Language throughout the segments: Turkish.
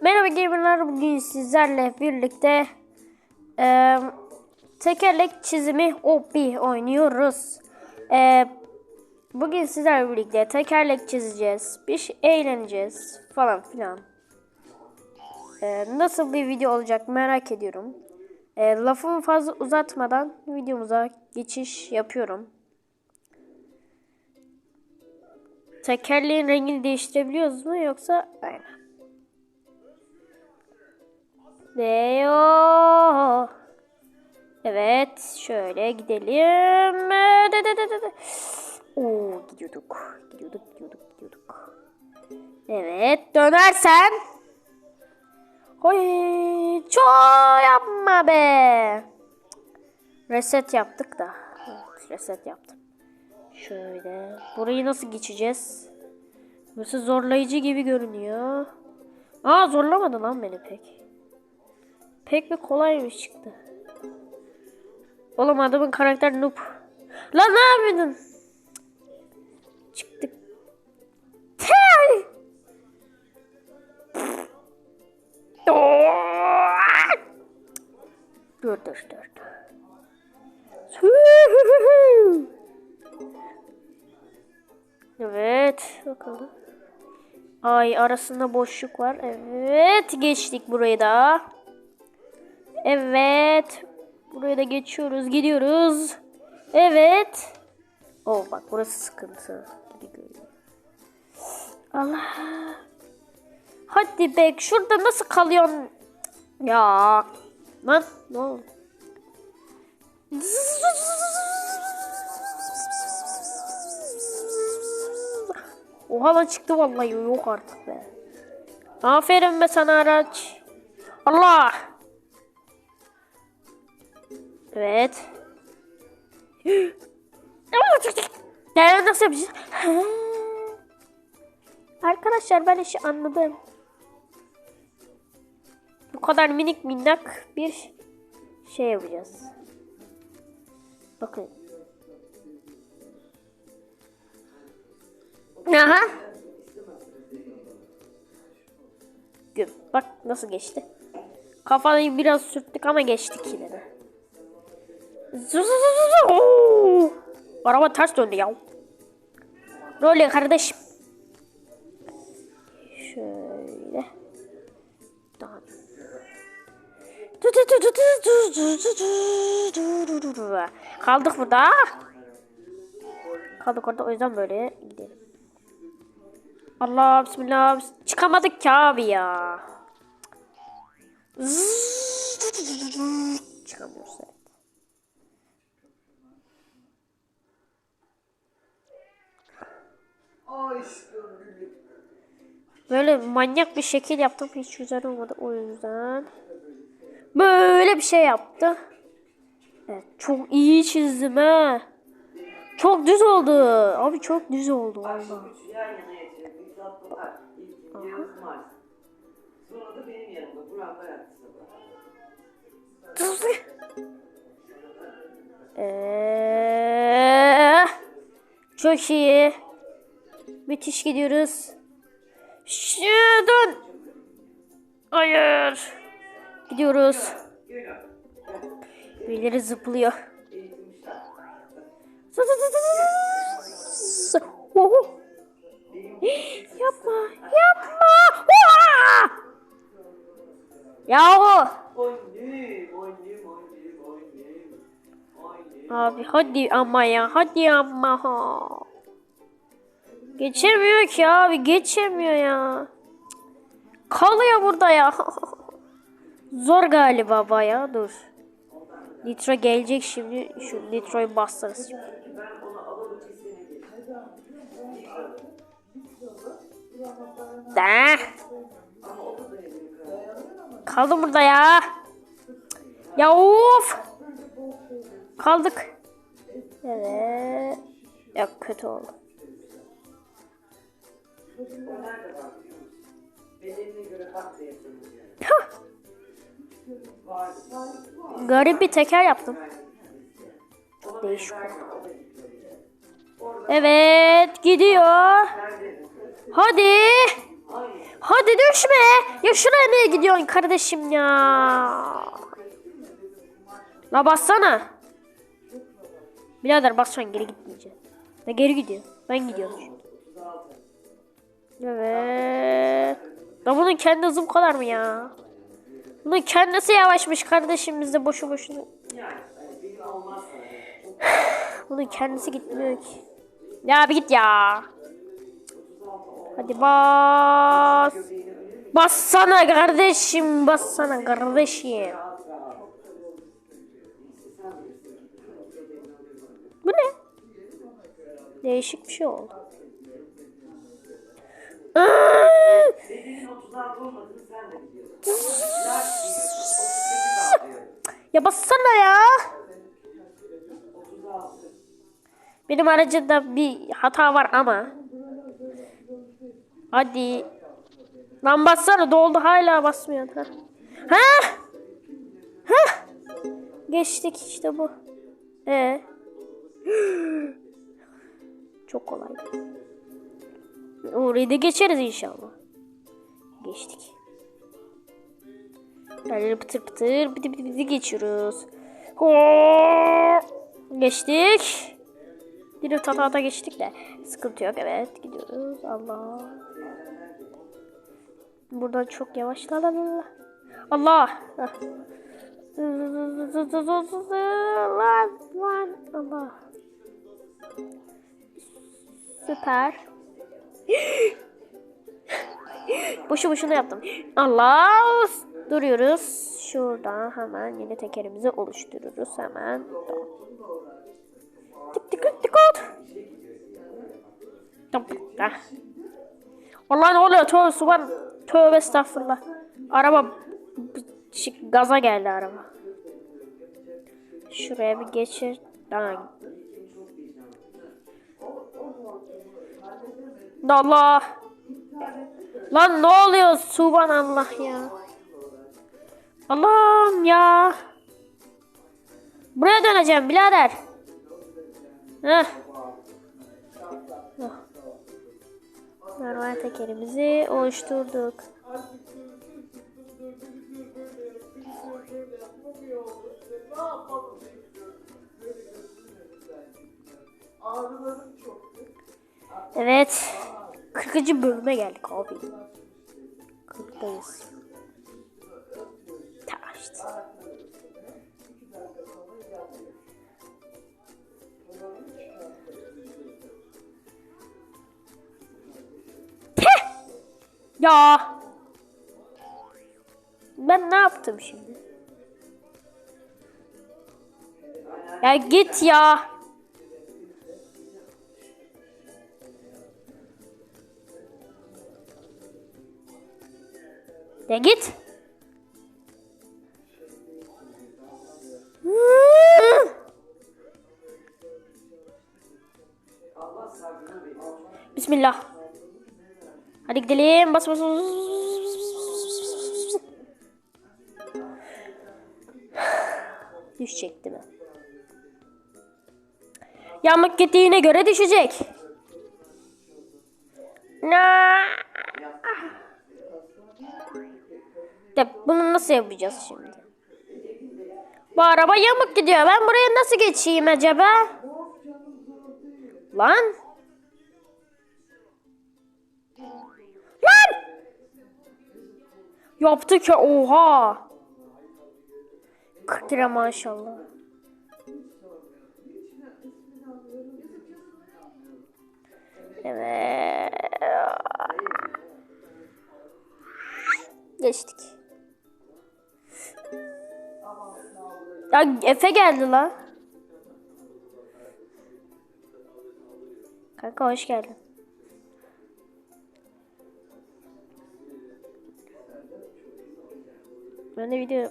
Merhaba gamerlar bugün sizlerle birlikte e, tekerlek çizimi OP oynuyoruz. E, bugün sizlerle birlikte tekerlek çizeceğiz. Bir şey eğleneceğiz falan filan. E, nasıl bir video olacak merak ediyorum. E, lafımı fazla uzatmadan videomuza geçiş yapıyorum. Tekerleğin rengini değiştirebiliyoruz mu yoksa aynen. Leo. Evet, şöyle gidelim. De, de, de, de, de. Oo, gidiyorduk. Gidiyorduk, gidiyorduk, gidiyorduk. Evet, dönersen. Hoy, çok yapma be. Reset yaptık da. Evet, reset yaptım. Şöyle. Burayı nasıl geçeceğiz? Burası zorlayıcı gibi görünüyor. Aa zorlamadı lan beni pek. Pek bir kolaymış çıktı. Oğlum adamın karakter noob. Lan ne yapıyordun? Çıktık. Tey! Dur dur dur. Evet bakalım. Ay arasında boşluk var. Evet geçtik burayı da. Evet. Buraya da geçiyoruz. Gidiyoruz. Evet. Oh bak burası sıkıntı. Allah. Hadi be şurada nasıl kalıyorsun? Ya. Lan ne oldu? Oha lan çıktı vallahi yok artık be. Aferin be sana araç. Allah. Evet. Ya nasıl yapacağız? Arkadaşlar ben işi anladım. Bu kadar minik minnak bir şey yapacağız. Bakın. Aha. Güm. Bak nasıl geçti. Kafayı biraz sürttük ama geçtik yine de. Oo! Araba ters döndü ya. Ne kardeşim? Şöyle. Tamam. Kaldık burada. Kaldık orada o yüzden böyle gidelim. Allah bismillah. Çıkamadık ki abi ya. Çıkamıyoruz. Böyle manyak bir şekil yaptım. Hiç güzel olmadı o yüzden. Böyle bir şey yaptı. Evet, çok iyi çizdim ha. Çok düz oldu. Abi çok düz oldu valla. Yan yana yatıyor. Bir tatlılar. İlk Yağız Mars. Sonra da benim yanımda. Burak Bayraklı'sı Ee, çok iyi. Müthiş gidiyoruz. Şuradan. Hayır. Gidiyoruz. Birileri zıplıyor. Oho. Yapma. Yapma. Yahu. Abi hadi ama ya. Hadi ama. Ha. Geçemiyor ki abi geçemiyor ya. Kalıyor burada ya. Zor galiba baya dur. Nitro gelecek şimdi şu nitroyu alalım kesinlikle. Da. Kaldım burada ya. Ya of. Kaldık. Evet. Ya kötü oldu. Garip bir teker yaptım. Değişik. Evet gidiyor. Hadi. Hadi düşme. Ya şuraya niye gidiyorsun kardeşim ya? La bassana. Birader bassan geri gitmeyeceğim. Ne geri gidiyor. Ben gidiyorum. Evet. Ya bunun kendi hızı kadar mı ya? Bunun kendisi yavaşmış kardeşim biz boşu boşuna. Bunun kendisi gitmiyor ki. Ya bir git ya. Hadi bas. Bassana kardeşim. Bassana kardeşim. Bu ne? Değişik bir şey oldu. Aa! Dediğin 36 olmadığını sen de biliyorsun. Biraz 38 atlıyor. Ya bassana ya. 36. Benim aracımda bir hata var ama. Hadi. Lan bassana doldu hala basmıyor. Ha? Ha? Ha? Geçtik işte bu. Ee? Çok kolay. Orayı da geçeriz inşallah. Geçtik. Yani pıtır pıtır pıtır pıtır pıtır geçiyoruz. Hop! Geçtik. Direkt tata ata geçtik de. Sıkıntı yok evet gidiyoruz. Allah. Buradan çok yavaş. La la la la. Allah. Allah. Süper. Boşu boşuna yaptım. Allah. Duruyoruz. Şurada hemen yeni tekerimizi oluştururuz hemen. Tık tık tık tık. Ah. Vallahi ne oluyor? Tövbe suban. Tövbe estağfurullah. Araba şi- gaza geldi araba. Şuraya bir geçir. Tamam. Allah. Lan ne oluyor subhanallah ya. Allah'ım ya. Buraya döneceğim birader. Heh. Heh. Normal tekerimizi oluşturduk. Evet. 40. bölüme geldik abi. 40'dayız. Ta işte. Ya. Ben ne yaptım şimdi? Ya git ya. Ya git. Bismillah. Hadi gidelim. Bas bas bas. Düşecek değil mi? Yamuk gittiğine göre düşecek. Na. De bunu nasıl yapacağız şimdi? Bu araba yamuk gidiyor. Ben buraya nasıl geçeyim acaba? Lan. Lan. Yaptı ki oha. 40 lira maşallah. Evet. Geçtik. Ya Efe geldi la. Kanka hoş geldin. Ben de video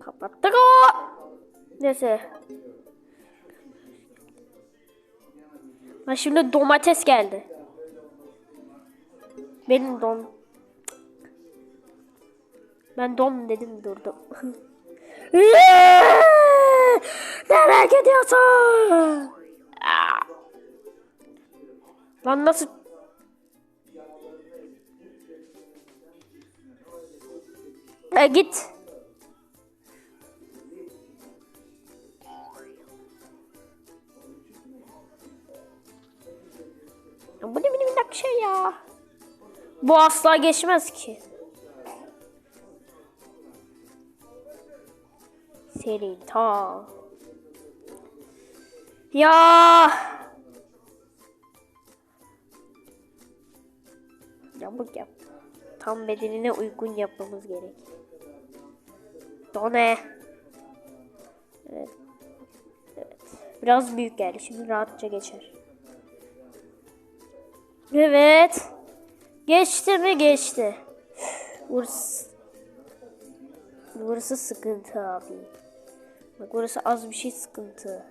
kapattık o. Neyse. Ha şimdi domates geldi. Benim don. Ben dom dedim durdum. Nereye gidiyorsun? Lan nasıl? E git. Bu ne benim bir şey ya. Bu asla geçmez ki. Senin ta. Ya. Yamuk yap. Tam bedenine uygun yapmamız gerek. Done. Evet. Evet. Biraz büyük geldi. Şimdi rahatça geçer. Evet. Geçti mi? Geçti. Burası, burası sıkıntı abi. Bak burası az bir şey sıkıntı.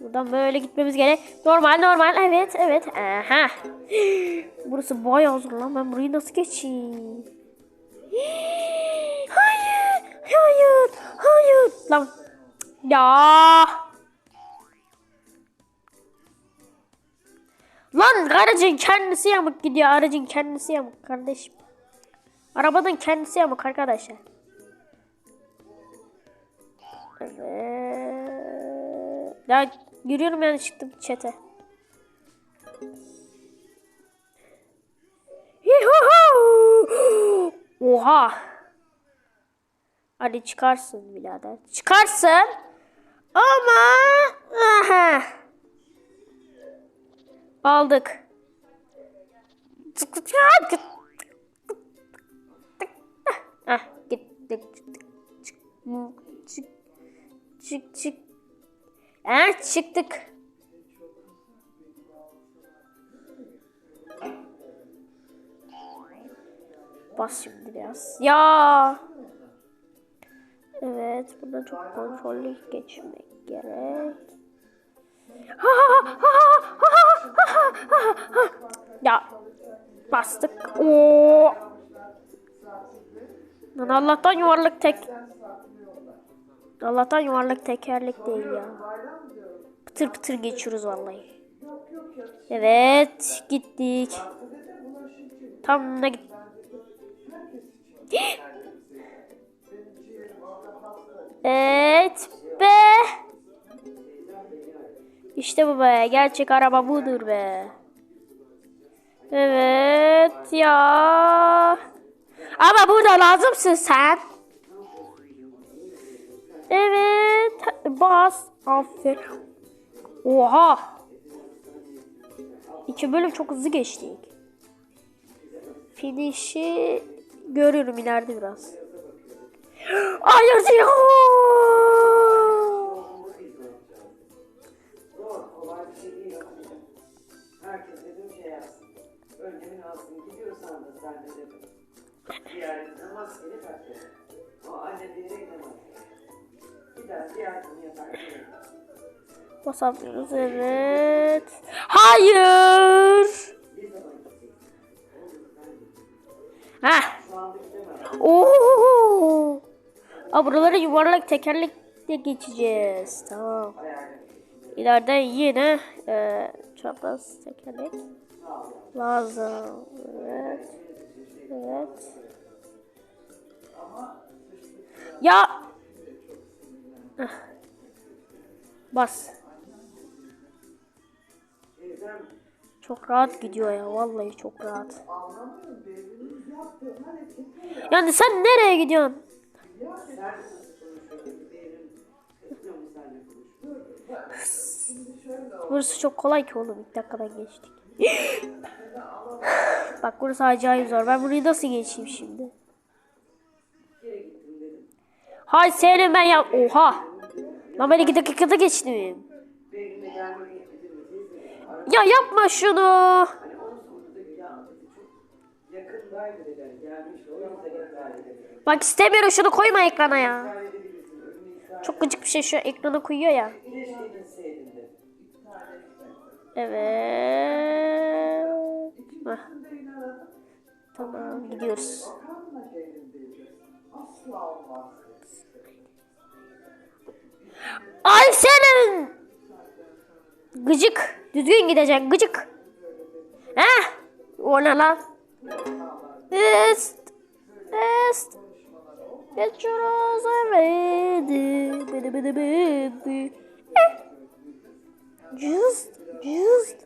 Buradan böyle gitmemiz gerek. Normal normal. Evet evet. Aha. Burası bayağı zor lan. Ben burayı nasıl geçeyim? Hayır. Hayır. Hayır. Lan. Ya. Lan aracın kendisi yamuk gidiyor. Aracın kendisi yamuk kardeşim. Arabanın kendisi yamuk arkadaşlar. Evet. Ya yürüyorum yani çıktım çete. Oha. Hadi çıkarsın birader. Çıkarsın. Ama aha. Aldık. Ah gittik. Çık çık çık çık. Ah çıktık. Bas şimdi biraz. Ya. Evet, burada çok kontrollü geçmek gerek. Ya bastık. Oo. Lan Allah'tan yuvarlak tek. Allah'tan yuvarlak tekerlek değil ya. Pıtır pıtır geçiyoruz vallahi. Evet gittik. Tam da git. Evet be. İşte bu be. Gerçek araba budur be. Evet ya. Ama burada lazımsın sen. Evet. Bas. Aferin. Oha. İki bölüm çok hızlı geçtik. Finish'i görüyorum ileride biraz. Hayır diyor. Basamıyoruz evet. Hayır. Gidemez. Oo. Aa, buraları yuvarlak tekerlekle geçeceğiz. Tamam. İleride yine e, çapraz tekerlek lazım. Evet. Evet. Ya. Bas. Çok rahat gidiyor ya. Vallahi çok rahat. Yani sen nereye gidiyorsun? Burası çok kolay ki oğlum. İlk dakikadan geçtik. Bak burası acayip zor. Ben burayı nasıl geçeyim şimdi? Hay senin ben yap. Oha. Lan ben iki dakikada geçtim. Yüzden iptal edelim. Bak istemiyorum şunu koyma ekrana ya. Çok gıcık bir şey şu ekrana koyuyor ya. Evet. Heh. Tamam gidiyoruz. Ay senin. Gıcık. Düzgün gideceksin gıcık. Heh. O ne lan? Est. Est. Geçiyoruz. Bıdı bıdı bıdı. Eh. Just, just.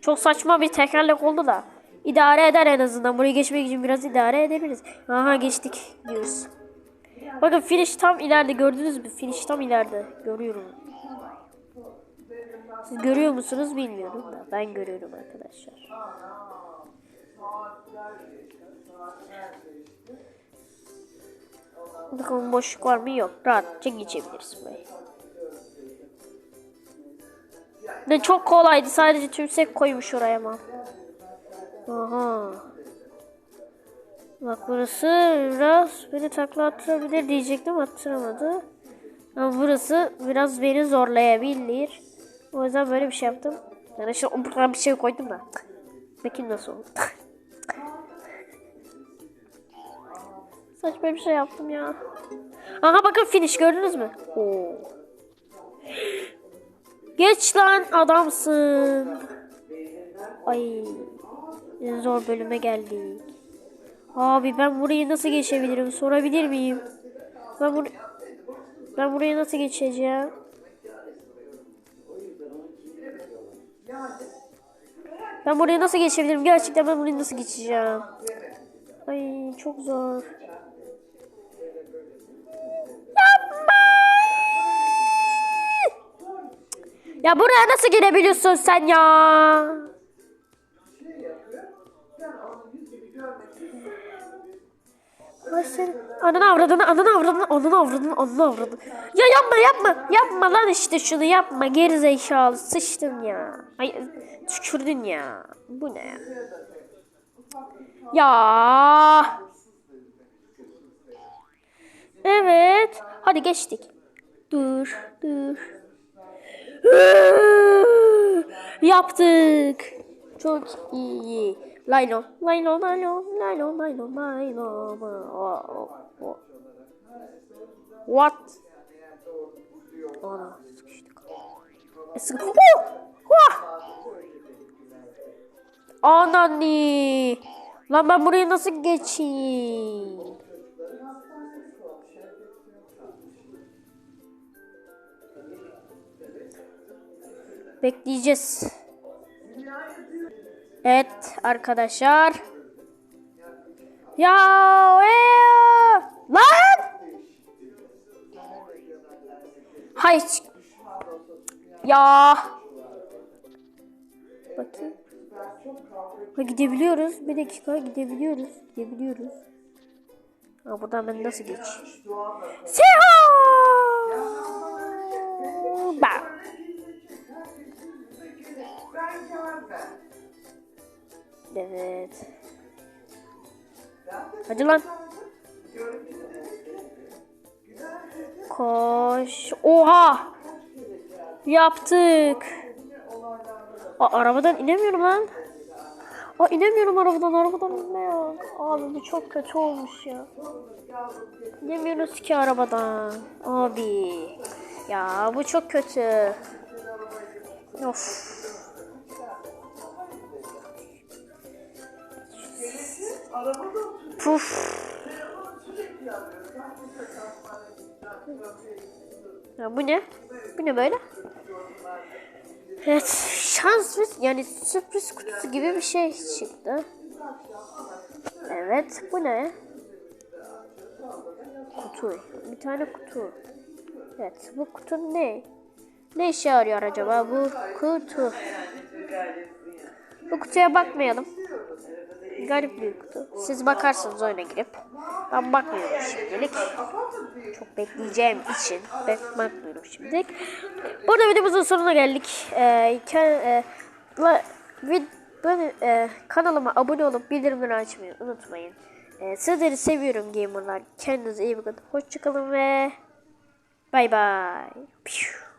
Çok saçma bir tekerlek oldu da. İdare eder en azından. Buraya geçmek için biraz idare edebiliriz. Aha geçtik diyoruz. Bakın finish tam ileride gördünüz mü? Finish tam ileride. Görüyorum. Siz görüyor musunuz bilmiyorum da ben görüyorum arkadaşlar. Bakalım boşluk var mı? Yok. Rahatça geçebiliriz burayı. Ne çok kolaydı. Sadece tümsek koymuş oraya ama. Aha. Bak burası biraz beni takla attırabilir diyecektim attıramadı. Ama burası biraz beni zorlayabilir. O yüzden böyle bir şey yaptım. Yani şu buradan bir şey koydum da. Bakayım nasıl oldu. Saçma bir şey yaptım ya. Aha bakın finish gördünüz mü? Oo. Geç lan adamsın. Ay. Zor bölüme geldik. Abi ben burayı nasıl geçebilirim? Sorabilir miyim? Ben bur ben buraya nasıl geçeceğim? Ben buraya nasıl geçebilirim? Gerçekten ben burayı nasıl geçeceğim? Ay çok zor. Ya buraya nasıl girebiliyorsun sen ya? Ay senin ananı avradını ananı avradını ananı avradını ananı avradını. Ya yapma yapma yapma lan işte şunu yapma geri zekalı sıçtın ya. Ay tükürdün ya. Bu ne? Ya. Evet. Hadi geçtik. Dur dur. Yaptık. Çok iyi. Laylon, laylon, laylon, laylon, laylon, laylon. Oh, oh, oh. What? Ana, sıkıştık. E, sık- Oh! Hua! Anani. Lan ben buraya nasıl geçeyim? Bekleyeceğiz. Evet arkadaşlar. Ya ee, lan! Hayır. Ya. Bakayım. Ha, gidebiliyoruz. Bir dakika gidebiliyoruz. Gidebiliyoruz. Ha, buradan ben nasıl geç? Seha! Evet. Hadi lan. Koş. Oha. Yaptık. Aa, arabadan inemiyorum lan. Aa, inemiyorum arabadan. Arabadan inme ya. Abi bu çok kötü olmuş ya. İnemiyoruz ki arabadan. Abi. Ya bu çok kötü. Of. Puf. Ya bu ne? Bu ne böyle? Evet, şans yani sürpriz kutusu gibi bir şey çıktı. Evet, bu ne? Kutu. Bir tane kutu. Evet, bu kutu ne? Ne işe yarıyor acaba bu kutu? Bu kutuya bakmayalım. Garip bir kutu. Siz bakarsınız oyuna girip. Ben bakmıyorum şimdilik. Çok bekleyeceğim için ben bakmıyorum şimdilik. Burada videomuzun sonuna geldik. Ee, e, vid- ben, e, kanalıma abone olup bildirimleri açmayı unutmayın. E, sizleri seviyorum gamerlar. Kendinize iyi bakın. Hoşçakalın ve bay bay. Piu.